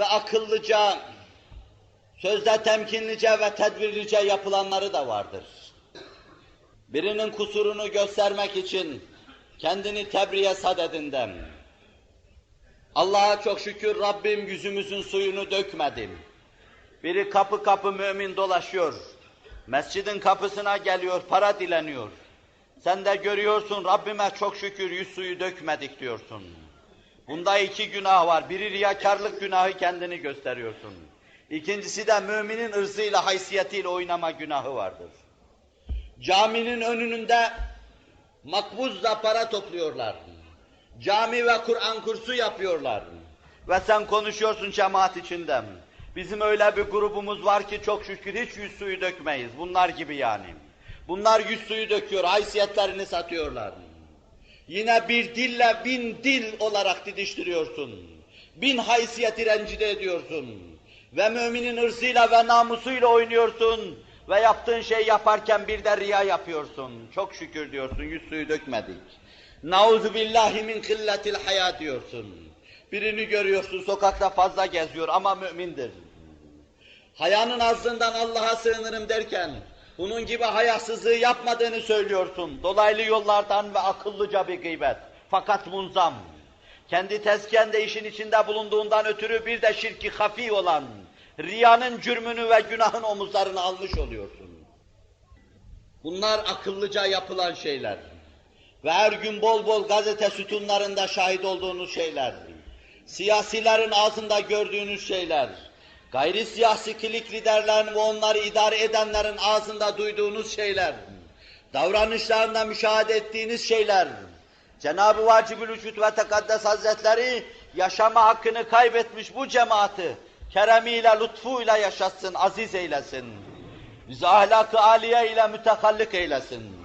ve akıllıca, sözde temkinlice ve tedbirlice yapılanları da vardır. Birinin kusurunu göstermek için kendini tebriye sadedinden, Allah'a çok şükür Rabbim yüzümüzün suyunu dökmedim. Biri kapı kapı mümin dolaşıyor. Mescidin kapısına geliyor, para dileniyor. Sen de görüyorsun Rabbime çok şükür yüz suyu dökmedik diyorsun. Bunda iki günah var. Biri riyakarlık günahı kendini gösteriyorsun. İkincisi de müminin ırzıyla, haysiyetiyle oynama günahı vardır. Caminin önünde makbuzla para topluyorlar. Cami ve Kur'an kursu yapıyorlar. Ve sen konuşuyorsun cemaat içinde. Bizim öyle bir grubumuz var ki çok şükür hiç yüz suyu dökmeyiz. Bunlar gibi yani. Bunlar yüz suyu döküyor, haysiyetlerini satıyorlar. Yine bir dille bin dil olarak didiştiriyorsun. Bin haysiyeti rencide ediyorsun. Ve müminin ırzıyla ve namusuyla oynuyorsun. Ve yaptığın şey yaparken bir de riya yapıyorsun. Çok şükür diyorsun, yüz suyu dökmedik. Nauzu billahi min killetil hayat diyorsun. Birini görüyorsun sokakta fazla geziyor ama mümindir. Hayanın azlığından Allah'a sığınırım derken, bunun gibi hayasızlığı yapmadığını söylüyorsun. Dolaylı yollardan ve akıllıca bir gıybet. Fakat munzam. Kendi tezkende işin içinde bulunduğundan ötürü bir de şirki hafi olan, riyanın cürmünü ve günahın omuzlarını almış oluyorsun. Bunlar akıllıca yapılan şeyler. Ve her gün bol bol gazete sütunlarında şahit olduğunuz şeyler. Siyasilerin ağzında gördüğünüz şeyler. Gayri siyasi kilik liderlerin ve onları idare edenlerin ağzında duyduğunuz şeyler. Davranışlarında müşahede ettiğiniz şeyler. Cenab-ı Vacibül Vücud ve Tekaddes Hazretleri yaşama hakkını kaybetmiş bu cemaati keremiyle, lütfuyla yaşatsın, aziz eylesin. Bizi ahlak-ı aliye ile mütehallik eylesin.